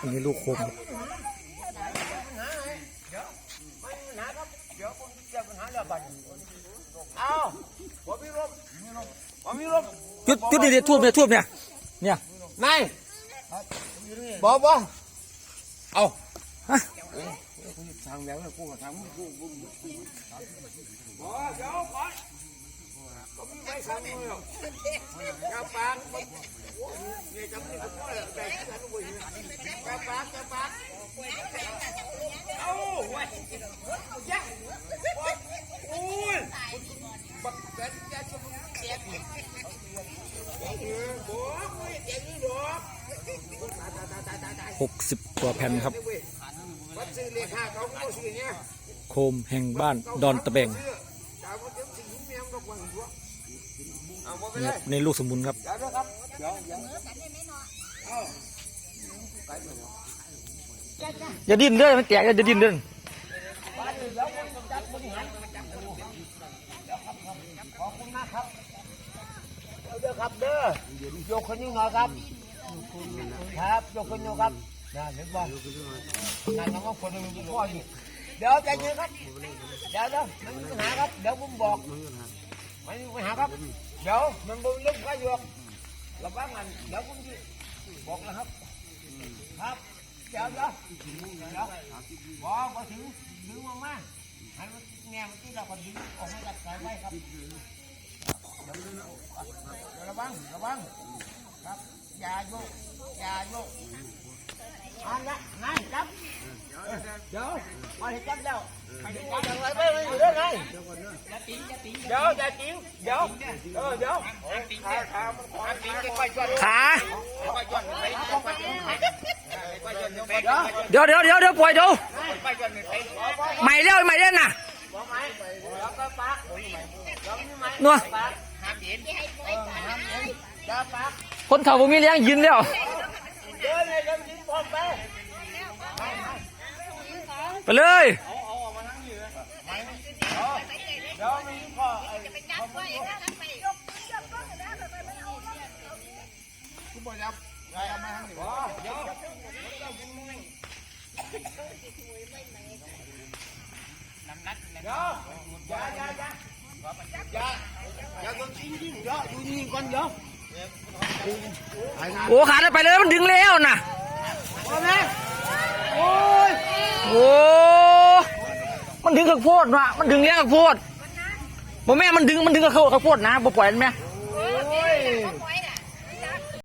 อันนี้ลูกโคมครับเอาผมมีลมผมมีลมจุดจุดนี่เดี๋ยวทูบเนี่ยทูบเนี่ยเนี่ยนายบอกบอกเอาฮะทางแล้วกูทางกูกูบอกเดี๋ยวก่อน ผมมีไม่สั่งเลยกระปากนี่จำนี่ผมเลยแต่ฉันไม่รู้กระปากกระปากเอาไว้ยักโอ้ยบักแบนแกจะเจ็บบอกไม่เจ็บนี่หรอกหกสิบกว่าแผ่นครับวัดซื้อเลขาเขาก็ซื้อเนี่ยโคมแห่งบ้านดอนตะแบง จ่ายมาเต็มสิ่งเมียมก็กว่าหัว เอาหมดไปนี่เลครัยบในลูกสมุนครับ เดี๋ยวนะครับเดี๋ยวเดี๋ยวอย่าดิ้นเด้อมันแตกอย่าดิ้นเด้อขอบคุณนะครับเด้อครับเด้อยกขึ้นอยู่หน่อยครับ ครับยกขึ้นอยู่ครับนะเห็นบ่นั่นน้องคนหนึงอยู่พ่ออยู่เดี๋ยวใจเย็นครับเดี๋ยวเดี๋ยวมันมีปัญหาครับเดี๋ยวผมบอก มันมีปัญหาครับ เดี๋ยวมันบนลึกก็อยู่ระวังมันเดี๋ยวผมจะบอกนะครับ ครับเดี๋ยวเดี๋ยวเดี๋ยวบอกมาถึงดึงมามาหันแง่มันที่เราก็ดึงออกมาจากสายไฟครับระวังระวังครับอย่าโยกอย่าโยกอันละนายจับ เดี๋ยวมาให้จับแล้วไปจับอย่างไรไม่ไม่อยู่ได้ไงเดี๋ยวจะจริงเดี๋ยวเออเดี๋ยวขาขามันขาขาค่อยๆจวนขาค่อยๆจวนไปไปไปเดี๋ยวเดี๋ยวเดี๋ยวเดี๋ยวเดี๋ยวปล่อยเดี๋ยวใหม่แล้วใหม่เล่นน่ะนัวปักห้ามเห็นเออห้ามเห็นแล้วปักคนเฒ่าบ่มีเลี้ยงยืนแล้ว เดินเลยเดินยิ้มพร้อม ไปเลยเอาเออกมาทั้งยืนเดี๋ยวมีข้อไอ้ข้อมูลกูบอกยับไงเอามาทั้งยืนเดี๋ยวเดี๋ยวอย่าอย่าอย่าอย่าอย่าโดนจริงจริงเดี๋ยวดูยิงก่อนเดี๋ยวโอ้ขาดไปเลยมันดึงแล้วนะ เอาไหมโอ้ย โอ้ มันดึงข้าวโพดว่ะมันดึงเลี้ยงข้าวโพดบ่แม่มันดึงมันดึงข้าวข้าวโพดนะบ่ปล่อยมันแม่